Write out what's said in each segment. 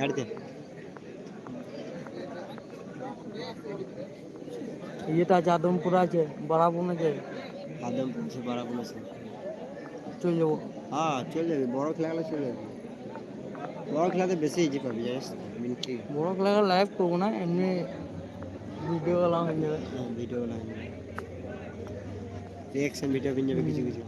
গাড়িতে এটা আছে আদমপুর আছে বারাবুন আছে আদম আছে বারাবুল আছে চলে যাব হ্যাঁ চলে যাবে বড় খেলা গেলে চলে যাবে বড় খেলাতে বেশি ইজি পাবি জানিস বড় খেলা লাইভ করব না এমনি ভিডিও গেলাম হয়ে যাবে ভিডিও না রিয়াকশন ভিডিও পেয়ে যাবে কিছু কিছু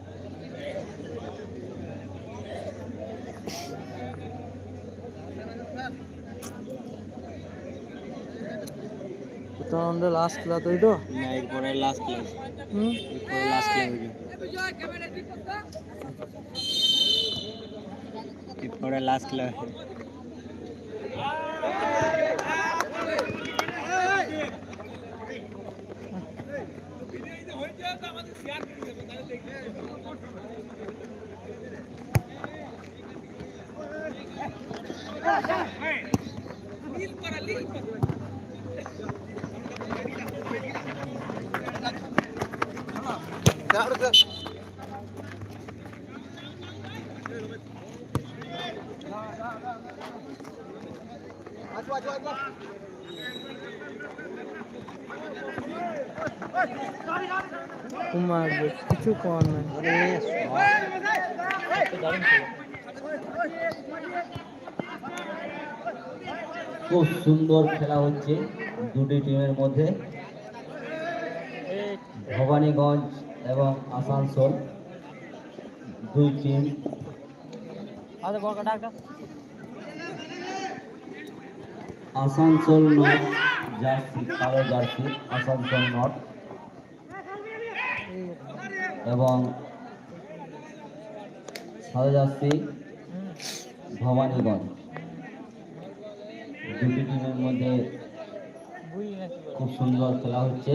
উত্তরাখণ্ডে লাস্ট খেলা তো? এটা না এরপরে লাস্ট ক্লাস হুম? এরপরে লাস্ট ক্লাস হয়ে এরপরে লাস্ট ক্লাস কুমার কিছু কর খুব সুন্দর খেলা হচ্ছে দুটি টিমের মধ্যে। ভবানীগঞ্জ এবং আসানসোল দুই টিম। আসানসোল নর্থ জার্সি কালো জার্সি আসানসোল নর্থ। এবং সাদা জার্সি ভবানীগঞ্জ। দুটি টিমের মধ্যে খুব সুন্দর খেলা হচ্ছে।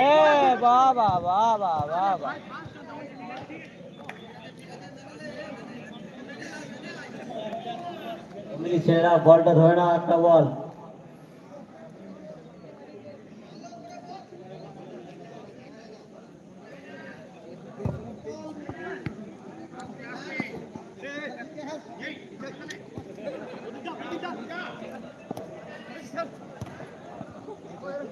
এ বাবা বাবা বাবা। ছেলেরা বলটা ধরে নাও একটা বল।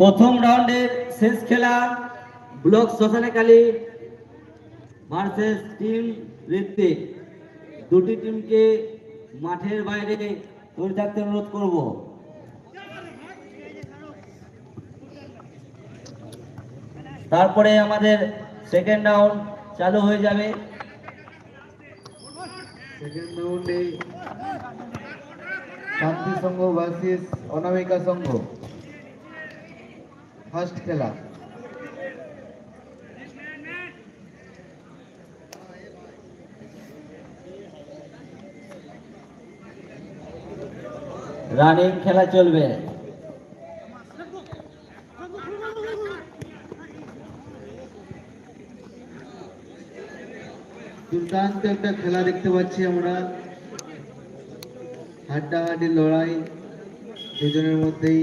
প্রথম রাউন্ডের শেষ খেলা ব্লক শ্মশানেকালী ভার্সেস টিম ঋত্বিক। দুটি টিমকে মাঠের বাইরে তৈরি থাকতে অনুরোধ করব। তারপরে আমাদের সেকেন্ড রাউন্ড চালু হয়ে যাবে। সেকেন্ড রাউন্ডে শান্তি সংঘ ভার্সেস অনামিকা সংঘ। ফার্স্ট খেলা। রানিং, খেলা চলবে। দুর্দান্ত একটা খেলা দেখতে পাচ্ছি আমরা। হাড্ডাহাড্ডি লড়াই, দুজনের মধ্যেই।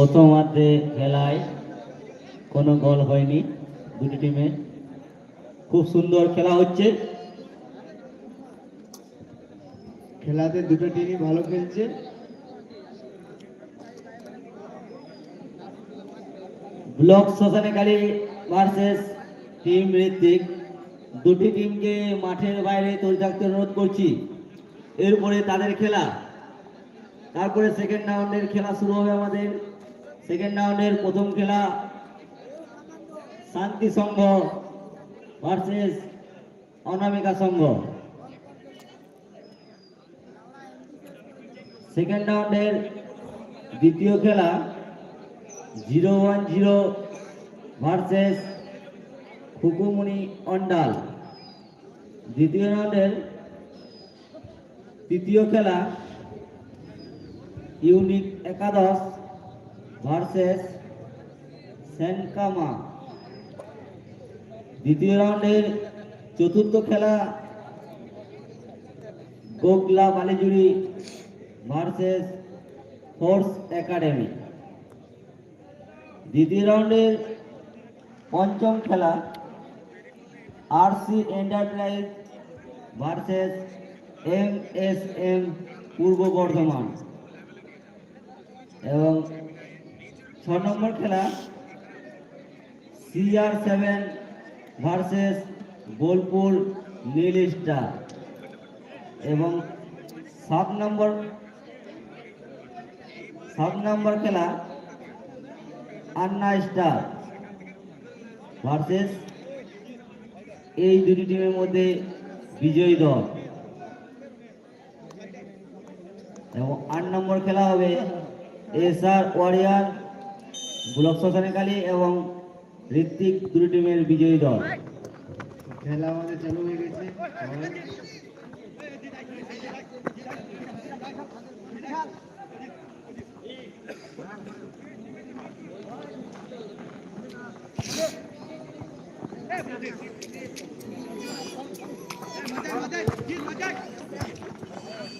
প্রথমার্ধে খেলায় কোনো গোল হয়নি দুটি টিমে। খুব সুন্দর খেলা হচ্ছে। খেলাতে দুটো টিমই ভালো খেলছে। Block শ্মশানেকালী versus team Ritwik. দুটি টিমকে মাঠের বাইরে তৈরি থাকতে অনুরোধ করছি। এরপরে তাদের খেলা। তারপরে সেকেন্ড রাউন্ডের খেলা শুরু হবে আমাদের। সেকেন্ড রাউন্ডের প্রথম খেলা শান্তি সংঘ ভার্সেস অনামিকা সংঘ। সেকেন্ড রাউন্ডের দ্বিতীয় খেলা zero one zero versus Khukumoni Andal. দ্বিতীয় রাউন্ডের তৃতীয় খেলা ইউনিক একাদশ ভার্সেস সেনকামা দ্বিতীয় রাউন্ডের চতুর্থ খেলা Gogla Balijuri versus force academy দ্বিতীয় রাউন্ডের পঞ্চম খেলা R C enterprise versus M S M Purba Bardhaman. এবং ছ নম্বর খেলা, C R seven versus Bolpur Neel star এবং সাত নম্বর সাত নম্বর খেলা, আন্না স্টার ভার্সেস এই দুটি টিমের মধ্যে বিজয়ী দল। এবং আট নম্বর খেলা হবে S R warrior block Shmashankali এবং ঋত্বিক দুটি টিমের বিজয়ী দল। খেলা আমাদের চালু হয়ে গেছে। Hey,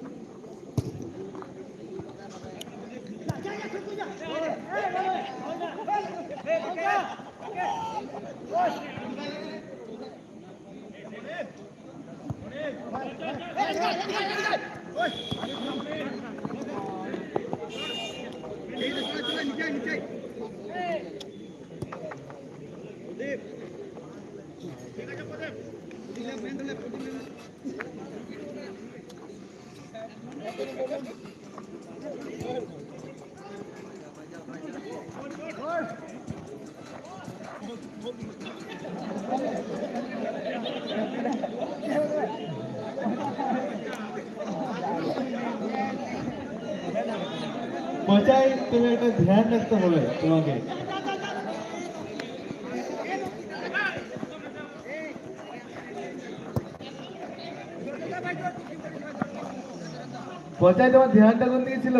তুমি একটা ধ্যান রাখতে হবে তোমাকে। পর্যায়ে তোমার ধ্যানটা কোন দিকে ছিল?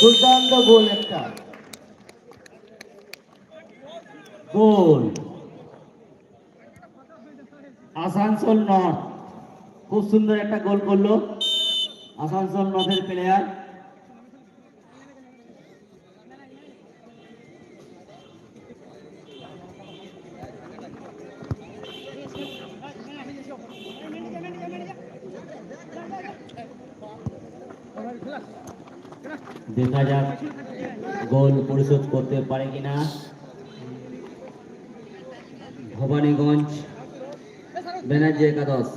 দুর্দান্ত গোল একটা। গোল। আসানসোল নর্থ খুব সুন্দর একটা গোল করল। আসানসোল নর্থের প্লেয়ার দেখা যাক গোল পরিশোধ করতে পারে কিনা ভবানীগঞ্জ ব্যানার্জি একাদশ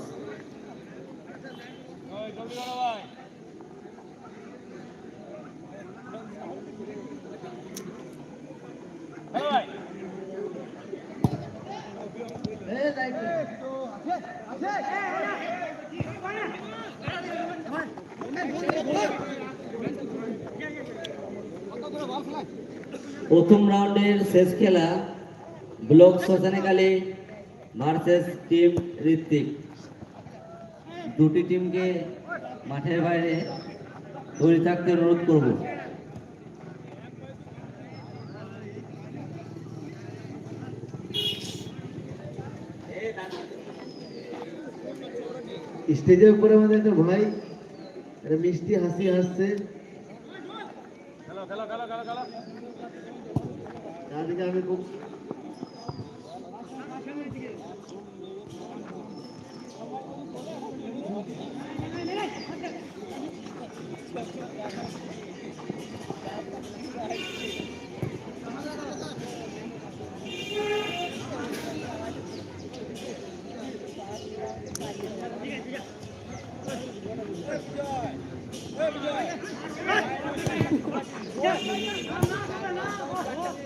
প্রথম রাউন্ডের শেষ খেলা ব্লক শ্মশানেকালী ভার্সেস টিম ঋত্বিক। দুটি টিমকে মাঠের বাইরে তৈরি থাকতে অনুরোধ করব। স্টেজের উপরে আমাদের একটা ভাই মিষ্টি হাসি হাসছে। তাদেরকে আমি খুব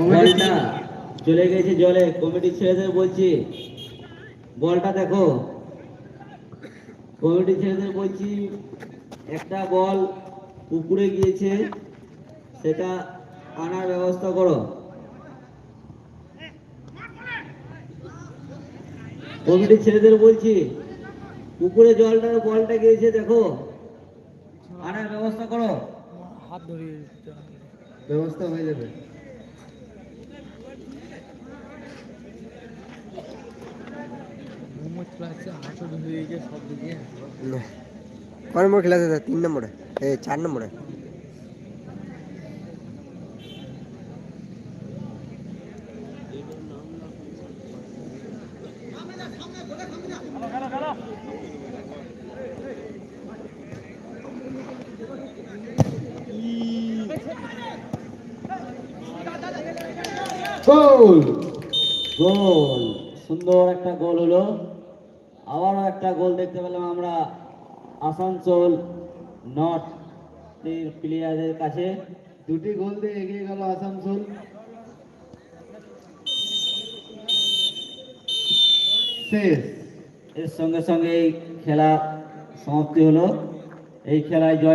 বলটা চলে গেছে জলে কমিটি ছেলেদের বলছি, বলটা দেখো। কমিটি ছেলেদের বলছি, একটা বল পুকুরে গিয়েছে, সেটা আনার ব্যবস্থা করো। কমিটির ছেলেদের বলছি পুকুরে জলটা বলটা গিয়েছে দেখো। আনার ব্যবস্থা করো। হাত ধরিয়ে ব্যবস্থা হয়ে যাবে। কয় নম্বর খেলা আছে তিন নম্বরে? এই চার নম্বরে? গোল গোল। সুন্দর একটা গোল হলো। আবারও একটা গোল দেখতে পেলাম আমরা আসানসোল নর্থ প্লেয়ারদের কাছে। দুটি গোল দিয়ে এগিয়ে গেল আসানসোল। শেষ। এর সঙ্গে সঙ্গে এই খেলা সমাপ্তি হলো। এই খেলায় জয়